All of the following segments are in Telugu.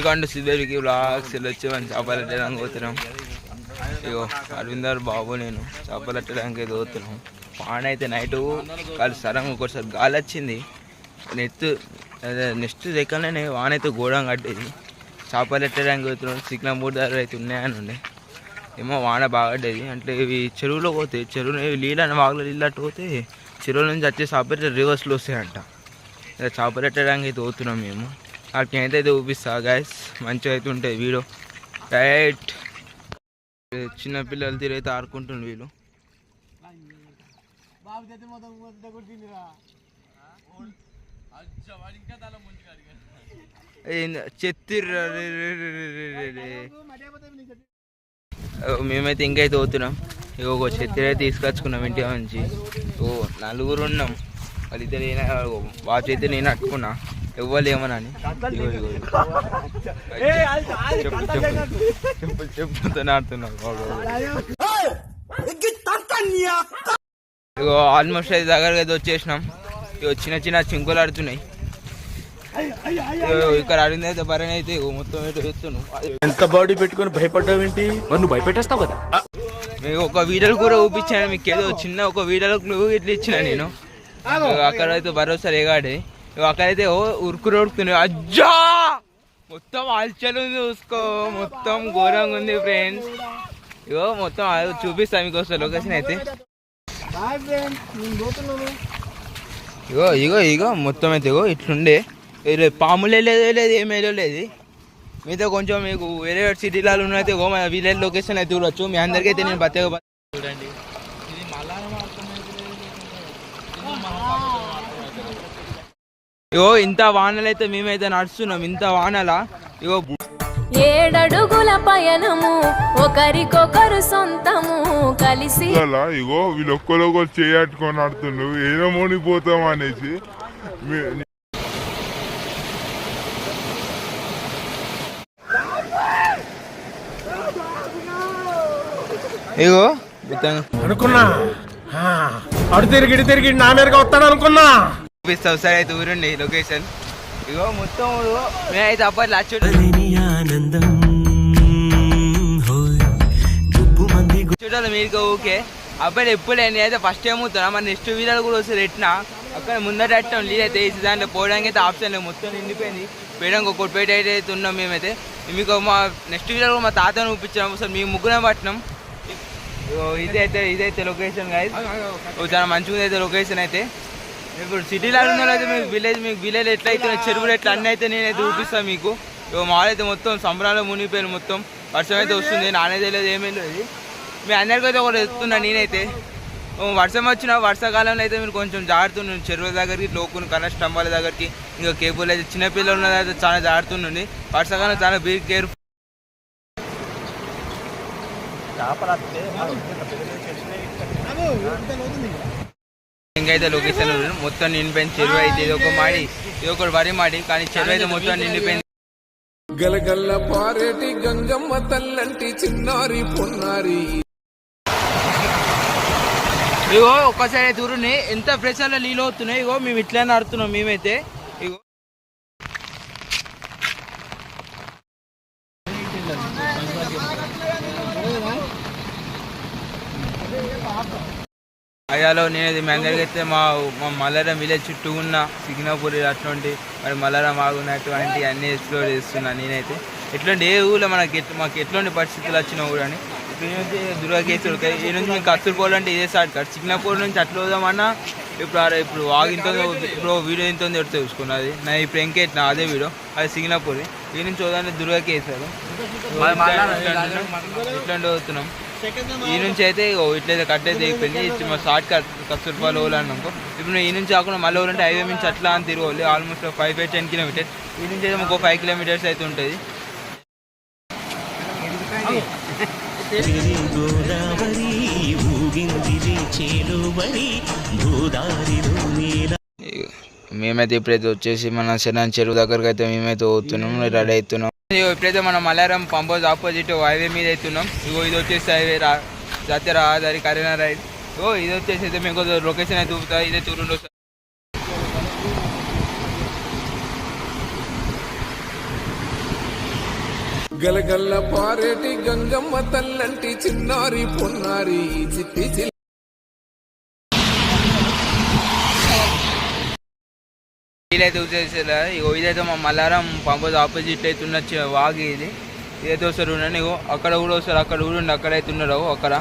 వెల్కమ్ టు సిద్ధరికి బ్లాగ్స్ వచ్చి మనం చేపలు పెట్టడానికి పోతున్నాం. ఇగో అరవిందర్ బాబు నేను చేపలు పెట్టడానికి పోతున్నాం. వాన అయితే నైట్ కాదు సడన్గా ఒకసారి గాలి వచ్చింది. నెత్తు అదే నెక్స్ట్ దగ్గరనే వాన అయితే గోడం కట్టేది చేపలెట్టడానికి పోతున్నాం సిగ్నల్ మూడు దగ్గర అయితే ఉన్నాయని ఉండే. ఏమో వాన బాగడ్డేది అంటే ఇవి చెరువులో పోతాయి చెరువు నీళ్ళని వాగులో నీళ్ళట్టు పోతే చెరువుల నుంచి వచ్చే చేపలు రివర్స్లో వస్తాయంట. చేపలెట్టడానికి చేపలు అయితే పోతున్నాం మేము. అక్కడికి అయితే అయితే చూపిస్తా గాయస్ మంచిగా అయితే ఉంటుంది వీడియో రైట్ చిన్న పిల్లలు తిరిగితే ఆడుకుంటుండ్రు వీళ్ళు చెత్తిర్ర మేమైతే ఇంకైతే పోతున్నాం ఇగో ఒక చెత్తిరి అయితే తీసుకొచ్చుకున్నాం ఇంటి నుంచి ఓ నలుగురు ఉన్నాం వాళ్ళిద్దరు ఈయన వాచ్ అయితే నేను అట్టుకున్నా ఇగో ఇగో. చెప్పు ఇగో ఆల్మోస్ట్ అయితే దగ్గరగా అయితే వచ్చేసినాం. ఇగో చిన్న చిన్న చింకులు ఆడుతున్నాయి. ఇక్కడ అడిగింది అయితే బరణ అయితే మొత్తం ఎత్తున్నాం. ఎంత బాడీ పెట్టుకొని భయపడ్డావేంటి మరి నువ్వు భయపెట్టేస్తావు కదా? మీకు ఒక వీడియోలు కూడా చూపించాను మీకు ఏదో చిన్న ఒక వీడియోలో క్లూ ఇట్లా ఇచ్చిన నేను. అక్కడ అయితే భరోసా ఇగో అక్కడైతే ఓ ఉరుకురు ఉరుకుతున్నాయి అజ్జా! మొత్తం అల్చలు చూసుకో మొత్తం ఘోరంగా ఉంది ఫ్రెండ్స్ ఇగో మొత్తం అది చూపిస్తా మీకు వస్తా లొకేషన్ అయితే. ఇగో ఇగో ఇగో మొత్తం అయితే ఇగో ఇట్లుండే. ఇది పాములే లేదు లేదు ఏమీ లేదు మీతో కొంచెం మీకు వేరే సిటీలలో ఉన్నైతే ఇగో మన విలేజ్ లొకేషన్ అయితే చూడొచ్చు. మీ అందరికైతే నేను బతక చూడండి ఇది ఇగో ఇంత వానలు అయితే మేమైతే నడుస్తున్నాం. ఇంత వానల? ఇగో ఏడడుగుల పయనము ఒకరికొకరు సొంతము కలిసి అలా ఇగో వీళ్ళు ఒక్కరొకరు చేయట్టుకొని ఆడుతుండ్రు ఏదో మునిగిపోతాం అనేసి. ఇగో అనుకున్నా. అడు తిరిగి తిరిగి నా మీదగా వస్తాడు అనుకున్నా చూపిస్తా ఒకసారి అయితే ఊరండి లొకేషన్ ఇగో మొత్తం మేమైతే అప్పట్లో అచ్చు ఆనందం హోయ్ గుప్పు మంది చూడాలి మీకు ఓకే అబ్బాయి ఎప్పుడే నేనైతే ఫస్ట్ టైం అవుతున్నా మరి నెక్స్ట్ వీడియోలు కూడా వస్తే ఎట్టినా అక్కడ ముందట అట్టం అయితే వేసి దాంట్లో పోవడానికి అయితే ఆప్షన్ లేదు మొత్తం నిండిపోయింది పోయడానికి ఒక పేట అయితే ఉన్నాం మేమైతే మీకు మా నెక్స్ట్ వీడియోలో కూడా మా తాతను చూపించాము అసలు మీ ముగ్గురం పట్టినాం ఇదైతే ఇదైతే లొకేషన్ గాయస్ చాలా మంచిగా ఉంది అయితే లొకేషన్ అయితే ఇప్పుడు సిటీలో ఉన్న అయితే మీకు విలేజ్ మీకు విలేజ్ ఎట్లా అయితే చెరువులు ఎట్లా అన్నీ అయితే నేనైతే చూపిస్తాను మీకు. మాలైతే మొత్తం సంబరాలు మునిగిపోయాను మొత్తం. వర్షం అయితే వస్తుంది నానేది లేదు ఏమీ లేదు మీ అందరికీ అయితే ఒకటి చెప్తున్నా నేనైతే. వర్షం వచ్చిన వర్షాకాలంలో అయితే మీరు కొంచెం జాగ్రత్త ఉండండి చెరువుల దగ్గరికి లోకుని కరెంట్ స్తంభాల దగ్గరికి ఇంకా కేబుల్ అయితే చిన్నపిల్లలు ఉన్నదైతే చాలా జాగ్రత్త ఉండండి వర్షాకాలం చాలా బీ కేర్ఫుల్ ఇంకైతే లొకేషన్ మొత్తం నిండిపోయింది. చెరువు అయితే ఇది ఒక మాడి ఇది ఒక వరి మాడి కానీ చెరువు అయితే మొత్తం నిండిపోయింది. గలగల్ల పారేటి గంగమ్మ తల్లంటి చిన్నారి పొన్నారి. ఇగో ఒక్కసారి దూరుని ఎంత ప్రెషర్లో నీళ్ళు అవుతున్నాయి. ఇగో మేము ఇట్లనే ఆడుతున్నాం మేమైతే ఇగో అయ్యాలో నేనైతే మీ అందరికీ అయితే మా మా మల్లారం విలేజ్ చుట్టూ ఉన్న సిగ్నాపూరి అటువంటి మరి మల్లారం ఆగున్నటువంటి అన్ని ఎక్స్ప్లోర్ చేస్తున్నా నేనైతే. ఎట్లాంటి ఏ ఊళ్ళో మనకి మాకు ఎట్లాంటి పరిస్థితులు వచ్చిన ఊరు అని. నుంచి దుర్గాకేశ్వరు ఈ నుంచి మేము కస్తూరు పోవాలంటే ఇదే స్టార్ట్ కట్ సిగ్నాపూర్ నుంచి అట్లా పోదామన్నా ఇప్పుడు ఇప్పుడు వాగు ఇంత ఉంది, ఇప్పుడు వీడియో ఇంత ఎడితే చూసుకున్నది? నా ఇప్పుడు ఎంకెట్టిన అదే వీడియో. అది సిగ్నాపూర్ ఈ నుంచి పోదాన్ని దుర్గాకేశ్వరు. ఇట్లాంటి పోతున్నాం? ఈ నుంచి అయితే ఇట్లయితే కట్ అయితే అయిపోయింది. మా షార్ట్ కట్ కస్తూర్ రూపాయలు ఓలానుకో ఇప్పుడు ఈ నుంచి కాకుండా మళ్ళీ ఓలంటే హైవే నుంచి అట్లా అని తిరగవాలి almost five five ten kilometers ఈ నుంచి అయితే ఇంకో ఫైవ్ కిలోమీటర్స్ అయితే ఉంటుంది. మేమైతే ఇప్పుడైతే వచ్చేసి మన శనాన్ చెరువు దగ్గరకు అయితే మేమైతే పోతున్నాం రెడీ అవుతున్నాం ఇప్పుడైతే మనం మలయాళం పంపోజ్ ఆపోజిట్ హైవే మీద అవుతున్నాం ఇగో ఇది వచ్చేసి హైవే రా జాతీయ రహదారి కరీనా రైడ్ ఓ ఇది వచ్చేసి అయితే మీకు లొకేషన్ అయితే చూపుతా. ఇదే చూడండి ఒకసారి. గలగల్ల పారేటి గంగమ్మ తల్లంటి చిన్నారి పొన్నారి చిట్టి అయితే వీలైతే వచ్చేసేలా ఇగో ఇదైతే మా మల్లారం పంపదు ఆపోజిట్ అయితే ఉన్న వాగి ఇది. ఇదైతే వస్తారు ఉండండి ఇగో అక్కడ కూడా వస్తారు అక్కడ కూడా ఉండి అక్కడైతే ఉన్నారు అక్కడ.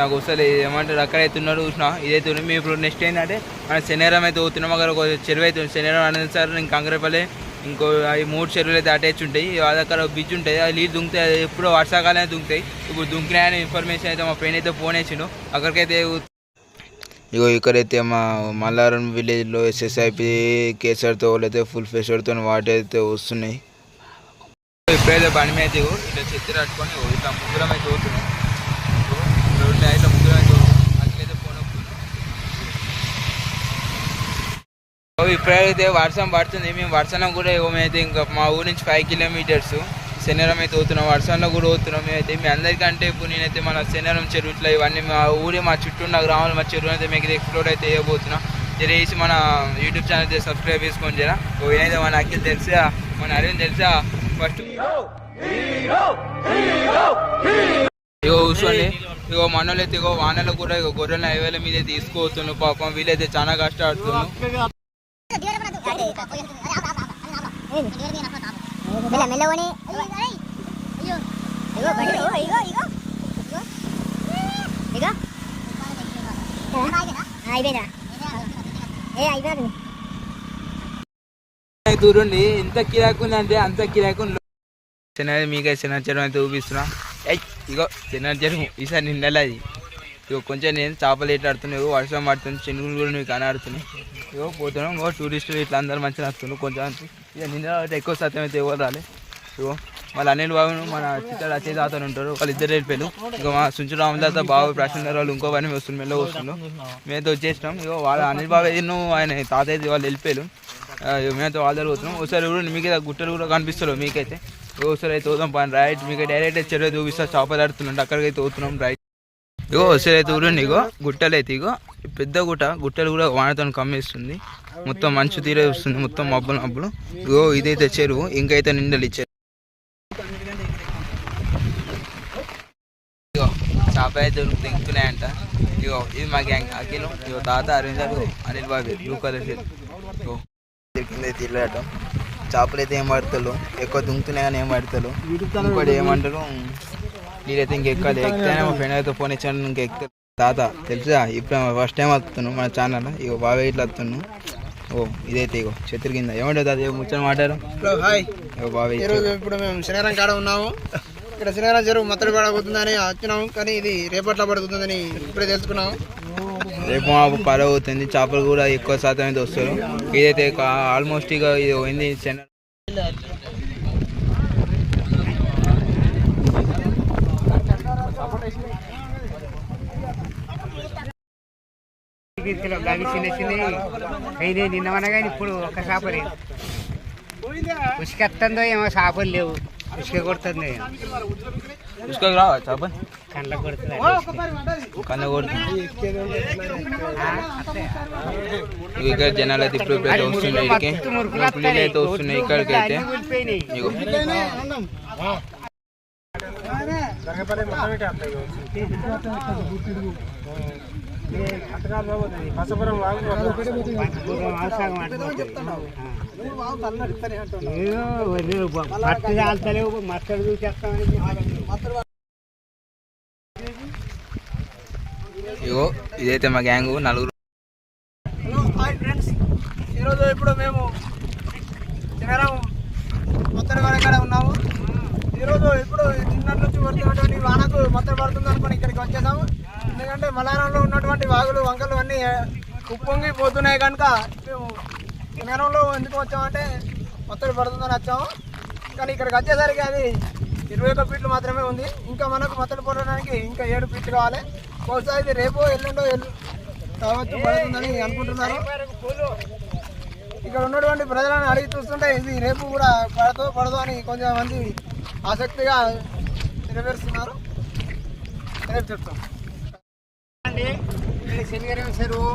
నాకు వస్తారు ఏమంటారు అక్కడైతే ఉన్నారు చూసిన ఇదైతే ఉంది. మేము ఇప్పుడు నెక్స్ట్ ఏంటంటే మన శనివారం అయితే పోతున్నాం అక్కడ ఒక చెరువు అయితే శనివారం అనేది సార్ ఇంకా కంగరపల్లి ఇంకో అవి మూడు చెరువులు అయితే అటాచ్ ఉంటాయి. అది అక్కడ బ్రిడ్జ్ ఉంటుంది అది నీళ్ళు దుంకుతాయి అది ఎప్పుడో వర్షాకాలమే దుంకుతాయి. ఇప్పుడు దుంకినాయని ఇన్ఫర్మేషన్ అయితే మా ఫ్రెండ్ అయితే ఫోన్ వేసిండు అక్కడికైతే ఇగో ఇక్కడైతే మా మల్లారం విలేజ్లో ఎస్ఎస్ఐపి కేసర్తో వాళ్ళైతే ఫుల్ ఫెషర్తో వాటర్ అయితే వస్తున్నాయి ఇప్పుడైతే బండి మీద దిగు ఇట్లా చెత్త కట్టుకొని ఇట్లా ముగ్గురం అయితే పోతున్నాం. రోడ్డు ఇట్లా ముగ్గురం అయితే అట్లయితే ఫోన్ ఇప్పుడైతే వర్షం పడుతుంది. మేము వర్షం కూడా ఇవ్వమైతే ఇంకా మా ఊరు నుంచి ఫైవ్ కిలోమీటర్స్ శనివారం అయితే పోతున్నాం వర్షంలో కూడా పోతున్నాం మేమైతే మీ అందరికంటే ఇప్పుడు నేనైతే మన శనివారం చెరువు ఇట్లా ఇవన్నీ మా ఊరే మా చుట్టూ ఉన్న గ్రామాలు మా చెరువు అయితే మీకు ఎక్స్ప్లోర్ అయితే వేయబోతున్నా తెలియసి మన యూట్యూబ్ ఛానల్ అయితే సబ్స్క్రైబ్ చేసుకొని జరా ఓ ఏదైతే మన అఖిల్ తెలుసా మన అరవింద్ తెలుసా ఫస్ట్ ఇగో కూర్చోండి ఇగో మనోళ్ళు అయితే ఇగో వానలు కూడా ఇగో గొర్రెల హైవేల మీద తీసుకుపోతున్నారు పాపం వీళ్ళైతే చాలా కష్టపడుతున్నాం మెల్ల మెల్లవని ఇగో బండి ఇగో ఇగో ఇగో అయిపోయిందా ఏ అయిపోయింది దూరండి ఎంత కిరాకుంది అంటే అంత కిరాకు చిన్న మీకే చిన్న చెరువు అయితే చూపిస్తున్నా ఎయ్ ఇగో చిన్న చెరువు ఈసారి నిండలే అది ఇగో కొంచెం నేను చేపలు ఇట్లా ఆడుతున్నాయి వర్షం పడుతుంది చెనుగులు కూడా మీకు కనబడుతున్నాయి. ఇగో పోతున్నాం ఇంకో టూరిస్టులు ఇట్లా అందరు మంచిగా వస్తున్నారు కొంచెం ఇక నిన్న ఎక్కువ శాతం అయితే ఎవరు రాలే. ఇగో మళ్ళీ అనిల్ బాబు మన చిత్తాడు అచ్చే తాతలు ఉంటారు వాళ్ళు ఇద్దరు వెళ్ళిపోయారు ఇక మా సుంచు రామ తాత బాబు ప్రశాంత్ వాళ్ళు ఇంకో పని వస్తుంది మెల్ల వస్తున్నాం మేమైతే వచ్చేసినాం. ఇగో వాళ్ళ అనిల్ బాబు ఎన్నో ఆయన తాత వాళ్ళు వెళ్ళిపోయారు ఇగో మేమైతే వాళ్ళ దగ్గర పోతున్నాం. ఒకసారి కూడా మీకైతే గుట్టలు కూడా కనిపిస్తారు మీకైతే. ఒకసారి అయితే పోతాం పని రైట్. మీకు డైరెక్ట్ చెరువు చూపిస్తా చేపలు ఆడుతున్నాం అక్కడికి అయితే పోతున్నాం రైట్. ఇగో ఒకసారి అయితే ఊరండి ఇగో. గుట్టలు అయితే ఇగో. పెద్ద గుట్ట గుట్టలు కూడా వానతో కమ్మేస్తుంది. మొత్తం మంచు తీరే వస్తుంది మొత్తం మబ్బులు మబ్బులు. ఇగో ఇదైతే చెరువు ఇంకైతే నిండలు ఇచ్చారు ఇగో చేప అయితే దింకున్నాయంట ఇగో ఇది మా గ్యాంగ్ అఖిలం. ఇగో తాత Aravind Anil Babu blue colour shirt. ఇగో కింద అయితే చేపలు అయితే ఏం పడతారు ఎక్కువ దుంకుతున్నాయి కానీ ఏం పడతారు ఇంకోటి ఏమంటారు? నేనైతే ఇంకెక్కాలి ఎక్కితేనే మా ఫ్రెండ్ అయితే ఫోన్ ఇచ్చాను ఇంక ఎక్కుతారు తాత తెలుసా? ఇప్పుడు ఫస్ట్ టైం వస్తున్నాను మన ఛానల్ ఇగో బాగా ఇట్లా వస్తున్నాను ఓ ఇదైతే ఇగో చెత్త కింద. ఏమంటుంది అది ముచ్చని మాట్లాడు. హాయ్. ఇగో బాగా ఈరోజు ఇప్పుడు మేము శనివారం కాడ ఉన్నాము. ఇక్కడ శనివారం చెరువు మత్తడి పడబోతుందని వచ్చినాము కానీ ఇది రేపట్లో పడుతుందని ఇప్పుడే తెలుసుకున్నాము. రేపు మా పడవ అవుతుంది చేపలు కూడా ఎక్కువ శాతం అయితే వస్తారు. ఇదైతే ఆల్మోస్ట్ ఇక ఇది పోయింది చెన్న చిన్న చిన్న అయినా నిన్నమన కానీ ఇప్పుడు ఒక చేపలే ఉసుకెత్తందో ఏమో చేపలు లేవు. ఉసుక కొడుతుంది. ఉసుక రావా చేప కండ్ల కొడుతుంది. కన్న కొడుతుంది. ఇగో ఇక్కడ జనాలు అయితే ఇప్పుడు ఇప్పుడు అయితే వస్తున్నాయి ఇక్కడికి. ఇగో పులిలు అయితే వస్తున్నాయి ఇక్కడికి అయితే ఇగో. మట్టి కాలుతలేవు మత్తడు చూసేస్తామని ఇగో ఇదైతే మా గ్యాంగ్ నలుగురు. హాయ్ ఫ్రెండ్స్ ఈరోజు ఇప్పుడు మేము శనివారం మొత్తడి వాడ ఉన్నాము. ఈరోజు ఇప్పుడు నిన్నటి నుంచి పడుతున్నటువంటి వానకు మొత్తం పడుతుంది అనుకుని ఇక్కడికి వచ్చేసాము. ఎందుకంటే మలారంలో ఉన్నటువంటి వాగులు వంకలు అన్నీ ఉప్పొంగి పోతున్నాయి కనుక మేము శనివారంలో ఎందుకు వచ్చామంటే మొత్తం పడుతుందని వచ్చాము. కానీ ఇక్కడికి వచ్చేసరికి అది ఇరవై ఒక్క ఫీట్లు మాత్రమే ఉంది. ఇంకా మనకు మొత్తడి పడడానికి ఇంకా ఏడు ఫీట్లు కావాలి. బహుశా ఇది రేపు ఎల్లుండో ఎల్లు కావచ్చు పడుతుందని అనుకుంటున్నారు. ఇక్కడ ఉన్నటువంటి ప్రజలను అడిగి చూస్తుంటే ఇది రేపు కూడా పడదు పడదు అని కొంచెం మంది ఆసక్తిగా నెరవేరుస్తున్నారు. రేపు చెప్తాం శనివారం చెరువు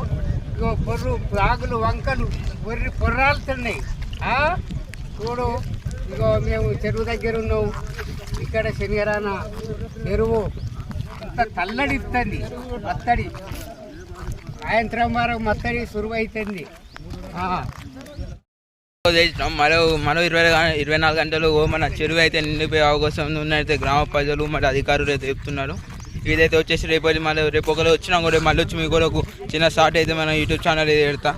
ఇగో పొర్రు బాగులు వంకలు బొర్రి పొర్రాలుతున్నాయి చూడు ఇగో మేము చెరువు దగ్గర ఉన్నాం. ఇక్కడ శనిగరాన చెరువు అంత తల్లడి ఇస్తుంది మత్తడి. సాయంత్రం వరకు మత్తడి సురువు అవుతుంది చేసినాం. మరో మరో ఇరవై ఇరవై నాలుగు గంటలు మన చెరువు అయితే నిండిపోయే అవకాశం ఉందైతే గ్రామ ప్రజలు మరి అధికారులు అయితే చెప్తున్నారు. ఇదైతే వచ్చేసి రేపు మళ్ళీ రేపు ఒకరు వచ్చినా కూడా మళ్ళీ వచ్చి మీకు ఒక చిన్న స్టార్ట్ అయితే మన యూట్యూబ్ ఛానల్ అయితే పెడతా.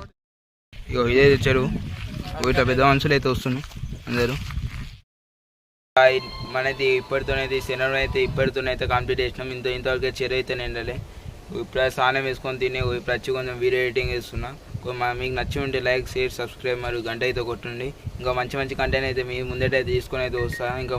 ఇగో ఇదే చెరువు. ఇట్లా పెద్ద మనుషులు అయితే వస్తున్నాయి అందరూ. మనది ఇప్పటితోనైతే సినిమా అయితే ఇప్పటితోనైతే కంప్లీట్ చేసినాం. ఇంత ఇంతవరకు చెరువు అయితే నిండలే. ఇప్పుడు స్నానం వేసుకొని తిని ఇప్పుడు వచ్చి కొంచెం వీడియో ఎడిటింగ్ చేస్తున్నా. మీకు నచ్చి ఉంటే లైక్ షేర్ సబ్స్క్రైబ్ మరియు గంట అయితే కొట్టండి. ఇంకా మంచి మంచి కంటెంట్ అయితే మీ ముందట అయితే తీసుకొని అయితే వస్తా. ఇంకా